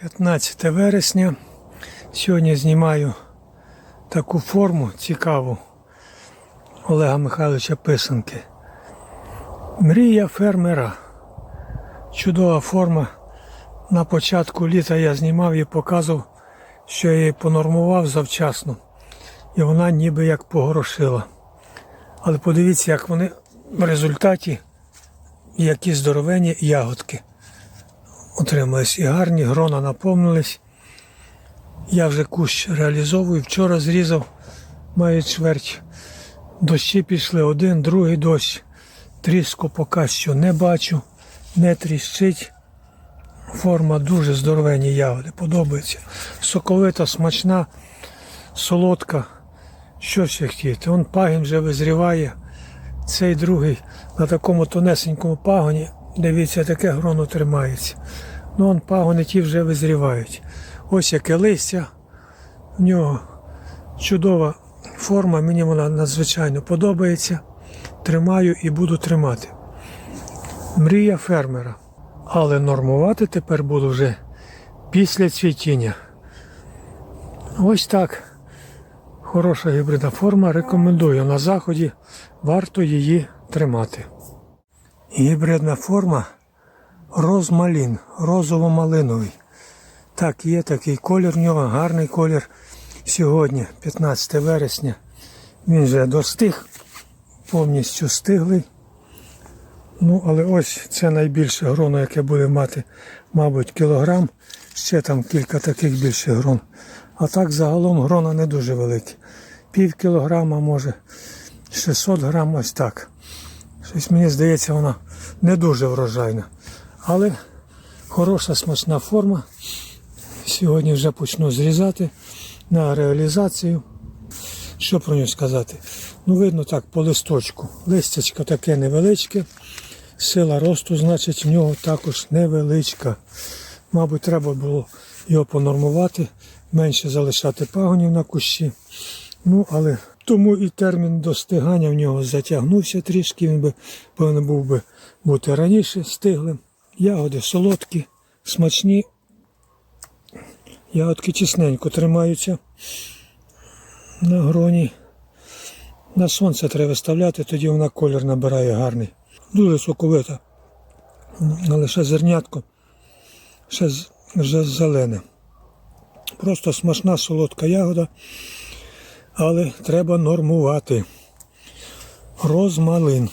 15 вересня. Сьогодні знімаю таку форму цікаву Олега Михайловича Писанки. Мрія фермера. Чудова форма. На початку літа я знімав і показував, що я її понормував завчасно. І вона ніби як погорошила. Але подивіться, як вони в результаті, які здоровенні ягодки отримались і гарні, грона наповнились. Я вже кущ реалізовую. Вчора зрізав, має чверть. Дощі пішли один, другий дощ. Тріску поки що не бачу, не тріщить. Форма дуже здоровенні ягоди, подобається. Соковита, смачна, солодка. Що ще хотіти? Он пагін вже визріває. Цей другий на такому тонесенькому пагоні, дивіться, таке гроно тримається. Ну, он пагони ті вже визрівають. Ось яке листя. В нього чудова форма, мені вона надзвичайно подобається. Тримаю і буду тримати. Мрія фермера. Але нормувати тепер буду вже після цвітіння. Ось так. Хороша гібридна форма. Рекомендую на заході. Варто її тримати. Гібридна форма розмалін, розово-малиновий. Так, є такий колір в нього, гарний колір. Сьогодні, 15 вересня, він вже достиг, повністю стиглий. Ну, але ось це найбільше гроно, яке буде мати, мабуть, кілограм. Ще там кілька таких більших грон. А так загалом грона не дуже великі. Пів кілограма, може, 600 грам, ось так. Щось мені здається, вона не дуже врожайна. Але хороша смачна форма. Сьогодні вже почну зрізати на реалізацію. Що про нього сказати? Ну, видно так по листочку. Листячко таке невеличке. Сила росту, значить, в нього також невеличка. Мабуть, треба було його понормувати, менше залишати пагонів на кущі. Ну, але тому і термін достигання в нього затягнувся трішки, він би повинен був би бути раніше стиглим. Ягоди солодкі, смачні. Ягодки чесненько тримаються на гроні. На сонце треба виставляти, тоді вона колір набирає гарний. Дуже соковита. Але ще зернятко, ще вже зелене. Просто смачна солодка ягода, але треба нормувати. Розмалин.